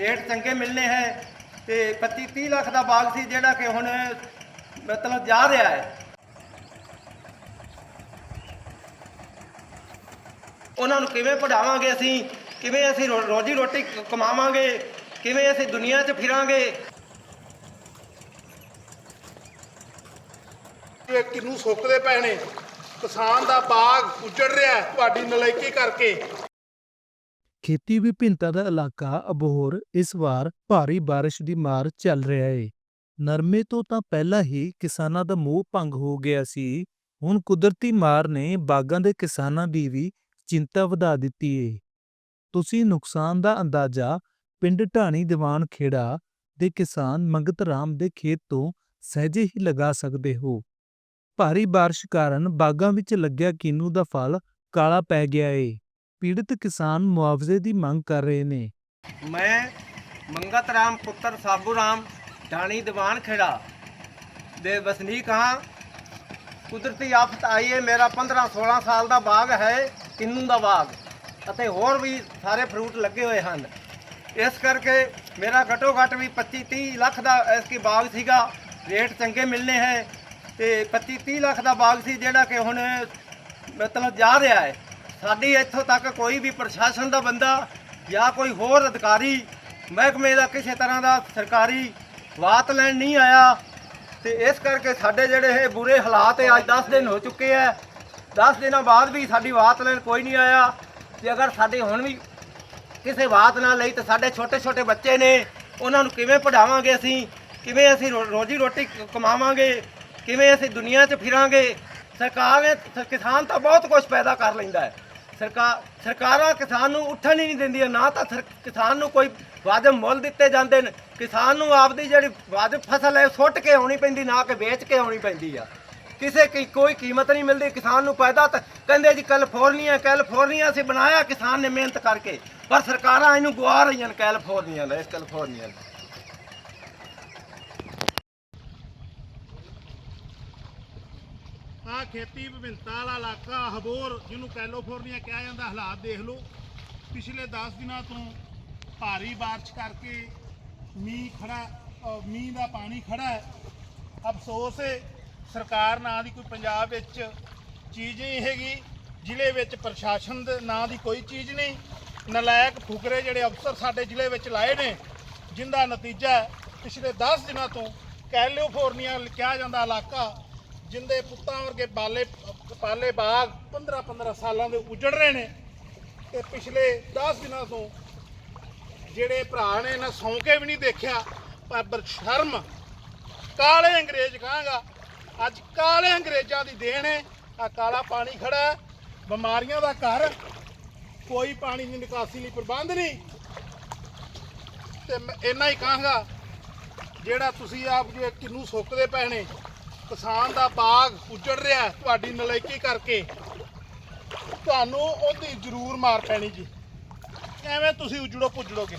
Rate ਚੰਗੇ ਮਿਲਨੇ ਹੈ ਤੇ 25 30 ਲੱਖ ਦਾ ਬਾਗ ਸੀ ਜਿਹੜਾ ਕਿ ਹੁਣ ਮਤਲਬ ਜਾ ਰਿਹਾ ਹੈ। ਉਹਨਾਂ ਨੂੰ ਕਿਵੇਂ ਪੜਾਵਾਂਗੇ ਅਸੀਂ? ਕਿਵੇਂ ਅਸੀਂ ਰੋਜੀ ਰੋਟੀ ਕਮਾਵਾਂਗੇ? ਕਿਵੇਂ ਅਸੀਂ ਦੁਨੀਆ 'ਚ ਫਿਰਾਂਗੇ? ਇਹ ਕਿਨੂੰ ਸੁੱਕਦੇ ਪਏ ਨੇ? ਕਿਸਾਨ ਦਾ ਬਾਗ ਉੱਜੜ ਰਿਹਾ ਤੁਹਾਡੀ ਨਲਾਇਕੀ ਕਰਕੇ। ਖੇਤੀ ਵਿਭਿੰਨਤਾ ਦਾ ਇਲਾਕਾ ਅਬੋਹਰ ਇਸ ਵਾਰ ਭਾਰੀ ਬਾਰਿਸ਼ ਦੀ ਮਾਰ ਚੱਲ ਰਿਹਾ ਏ। ਨਰਮੇ ਤੋਂ ਤਾਂ ਪਹਿਲਾਂ ਹੀ ਕਿਸਾਨਾਂ ਦਾ ਮੋਹ ਭੰਗ ਹੋ ਗਿਆ ਸੀ। ਹੁਣ ਕੁਦਰਤੀ ਮਾਰ ਨੇ ਬਾਗਾਂ ਦੇ ਕਿਸਾਨਾਂ ਦੀ ਵੀ ਚਿੰਤਾ ਵਧਾ ਦਿੱਤੀ ਏ। ਤੁਸੀਂ ਨੁਕਸਾਨ ਦਾ ਅੰਦਾਜ਼ਾ ਪਿੰਡ ਢਾਣੀ ਦੀਵਾਨ ਖੇੜਾ ਦੇ ਕਿਸਾਨ ਮੰਗਤ ਰਾਮ ਦੇ ਖੇਤ ਤੋਂ ਸਹਿਜੇ ਹੀ ਲਗਾ ਸਕਦੇ ਹੋ। ਭਾਰੀ ਬਾਰਿਸ਼ ਕਾਰਨ ਬਾਗਾਂ ਵਿੱਚ ਲੱਗਿਆ ਕਿੰਨੂ ਦਾ ਫਲ ਕਾਲਾ ਪੈ ਗਿਆ ਏ। ਪੀੜਤ ਕਿਸਾਨ ਮੁਆਵਜ਼ੇ ਦੀ ਮੰਗ ਕਰ ਰਹੇ ਨੇ। ਮੈਂ ਮੰਗਤ ਰਾਮ, ਪੁੱਤਰ ਸਾਬੂ ਰਾਮ, ਢਾਣੀ ਦੀਵਾਨ ਖੇੜਾ ਦੇ ਵਸਨੀਕ ਹਾਂ। ਕੁਦਰਤੀ ਆਫਤ ਆਈ ਹੈ ਮੇਰਾ 15 16 ਸਾਲ ਦਾ ਬਾਗ ਹੈ, ਕਿੰਨੂ ਦਾ ਬਾਗ। ਅਤੇ ਹੋਰ ਵੀ ਸਾਰੇ ਫਰੂਟ ਲੱਗੇ ਹੋਏ ਹਨ। ਇਸ ਕਰਕੇ ਮੇਰਾ ਘਟੋ ਘੱਟ ਵੀ 25 30 ਲੱਖ ਦਾ ਇਸ ਕੀ ਬਾਗ ਸੀਗਾ, ਰੇਟ ਚੰਗੇ ਮਿਲਨੇ ਹੈ। ਤੇ 25 30 ਲੱਖ ਦਾ ਬਾਗ ਸੀ, ਜਿਹੜਾ ਕਿ ਹੁਣ ਮਤਲਬ ਜਾ ਰਿਹਾ ਹੈ। ਸਾਡੀ ਇੱਥੋਂ ਤੱਕ ਕੋਈ ਵੀ ਪ੍ਰਸ਼ਾਸਨ ਦਾ ਬੰਦਾ ਜਾਂ ਕੋਈ ਹੋਰ ਅਧਿਕਾਰੀ ਮਹਿਕਮੇ ਦਾ ਕਿਸੇ ਤਰ੍ਹਾਂ ਦਾ ਸਰਕਾਰੀ ਵਾਤ ਲੈਣ ਨਹੀਂ ਆਇਆ ਤੇ ਇਸ ਕਰਕੇ ਸਾਡੇ ਜਿਹੜੇ ਇਹ ਬੁਰੇ ਹਾਲਾਤ ਹੈ ਅੱਜ 10 ਦਿਨ ਹੋ ਚੁੱਕੇ ਹੈ 10 ਦਿਨਾਂ ਬਾਅਦ ਵੀ ਸਾਡੀ ਵਾਤ ਲੈਣ ਕੋਈ ਨਹੀਂ ਆਇਆ। ਤੇ ਅਗਰ ਸਾਡੇ ਹੁਣ ਵੀ ਕਿਸੇ ਬਾਤ ਨਾਲ ਲਈ ਤਾਂ ਸਾਡੇ ਛੋਟੇ ਛੋਟੇ ਬੱਚੇ ਨੇ, ਉਹਨਾਂ ਨੂੰ ਕਿਵੇਂ ਪੜਾਵਾਂਗੇ ਅਸੀਂ? ਕਿਵੇਂ ਅਸੀਂ ਰੋ- ਰੋਜੀ ਰੋਟੀ ਕਮਾਵਾਂਗੇ? ਕਿਵੇਂ ਅਸੀਂ ਦੁਨੀਆ 'ਚ ਫਿਰਾਂਗੇ? ਸਰਕਾਰ ਨੇ, ਕਿਸਾਨ ਤਾਂ ਬਹੁਤ ਕੁਝ ਪੈਦਾ ਕਰ ਲੈਂਦਾ ਹੈ। ਸਰਕਾਰ ਸਰਕਾਰਾਂ ਕਿਸਾਨ ਨੂੰ ਉੱਠਣ ਹੀ ਨਹੀਂ ਦਿੰਦੀਆਂ, ਨਾ ਤਾਂ ਸਰ- ਕਿਸਾਨ ਨੂੰ ਕੋਈ ਵਾਜਬ ਮੁੱਲ ਦਿੱਤੇ ਜਾਂਦੇ ਨੇ। ਕਿਸਾਨ ਨੂੰ ਆਪਦੀ ਜਿਹੜੀ ਵਾਜਬ ਫਸਲ ਹੈ ਸੁੱਟ ਕੇ ਆਉਣੀ ਪੈਂਦੀ, ਨਾ ਕਿ ਵੇਚ ਕੇ ਆਉਣੀ ਪੈਂਦੀ ਆ। ਕਿਸੇ ਕੀ, ਕੋਈ ਕੀਮਤ ਨਹੀਂ ਮਿਲਦੀ, ਕਿਸਾਨ ਨੂੰ ਪੈਦਾ ਤਾਂ ਕਹਿੰਦੇ ਜੀ ਕੈਲੀਫੋਰਨੀਆ ਕੈਲੀਫੋਰਨੀਆ ਅਸੀਂ ਬਣਾਇਆ, ਕਿਸਾਨ ਨੇ ਮਿਹਨਤ ਕਰਕੇ। ਪਰ ਸਰਕਾਰਾਂ ਇਹਨੂੰ ਗਵਾ ਰਹੀਆਂ ਨੇ ਕੈਲੀਫੋਰਨੀਆ ਦਾ, ਇਸ ਕੈਲੀਫੋਰਨੀਆ ਦਾ। ਆ ਖੇਤੀ ਵਿਭਿੰਨਤਾ ਵਾਲਾ ਇਲਾਕਾ ਹਬੋਰ, ਜਿਹਨੂੰ ਕੈਲੀਫੋਰਨੀਆ ਕਿਹਾ ਜਾਂਦਾ, ਹਾਲਾਤ ਦੇਖ ਲਓ। ਪਿਛਲੇ 10 ਦਿਨਾਂ ਤੋਂ ਭਾਰੀ ਬਾਰਿਸ਼ ਕਰਕੇ ਮੀਂਹ ਖੜਾ ਮੀਂਹ ਦਾ ਪਾਣੀ ਖੜਾ ਹੈ। ਅਫਸੋਸ ਹੈ, ਸਰਕਾਰ ਨਾਂ ਦੀ ਕੋਈ ਪੰਜਾਬ ਵਿੱਚ ਚੀਜ਼ ਨਹੀਂ ਹੈਗੀ। ਜ਼ਿਲ੍ਹੇ ਵਿੱਚ ਪ੍ਰਸ਼ਾਸਨ ਦੇ ਨਾਂ ਦੀ ਕੋਈ ਚੀਜ਼ ਨਹੀਂ। ਨਲਾਇਕ ਫੁਕਰੇ ਜਿਹੜੇ ਅਫਸਰ ਸਾਡੇ ਜ਼ਿਲ੍ਹੇ ਵਿੱਚ ਲਾਏ ਨੇ, ਜਿੰਦਾ ਨਤੀਜਾ ਪਿਛਲੇ 10 ਦਿਨਾਂ ਤੋਂ ਕੈਲੀਫੋਰਨੀਆ ਕਿਹਾ ਜਾਂਦਾ ਇਲਾਕਾ ਜਿੰਦੇ ਪੁੱਤਾਂ ਵਰਗੇ ਬਾਲੇ ਪਾਲੇ ਬਾਗ 15 15 ਸਾਲਾਂ ਦੇ ਉਜੜ ਰਹੇ ਨੇ ਤੇ ਪਿਛਲੇ 10 ਦਿਨਾਂ ਤੋਂ ਜਿਹੜੇ ਭਰਾ ਨੇ ਨਾ ਸੌਂ ਕੇ ਵੀ ਨਹੀਂ ਦੇਖਿਆ, ਪਰ ਬਰਸ਼ਰਮ ਕਾਲੇ ਅੰਗਰੇਜ਼ ਕਹਾਂਗਾ, ਅੱਜ ਕਾਲੇ ਅੰਗਰੇਜ਼ਾਂ ਦੀ ਦੇਣ ਹੈ ਆ ਕਾਲਾ ਪਾਣੀ ਖੜਾ ਬਿਮਾਰੀਆਂ ਦਾ ਘਰ, ਕੋਈ ਪਾਣੀ ਦੀ ਨਿਕਾਸੀ ਲਈ ਪ੍ਰਬੰਧ ਨਹੀਂ। ਤੇ ਮੈਂ ਇੰਨਾ ਹੀ ਕਹਾਂਗਾ, ਜਿਹੜਾ ਤੁਸੀਂ ਆਪ ਜੋ ਕਿੰਨੂ ਸੁੱਕਦੇ ਪਏ ਨੇ ਕਿਸਾਨ ਦਾ ਬਾਗ ਉੱਜੜ ਰਿਹਾ ਤੁਹਾਡੀ ਨਲਾਇਕੀ ਕਰਕੇ। ਤੁਹਾਨੂੰ ਉਹਦੀ ਜ਼ਰੂਰ ਮਾਰ ਪੈਣੀ ਜੀ। ਐਵੇਂ ਤੁਸੀਂ ਉਜੜੋ ਪੁੱਜੜੋਗੇ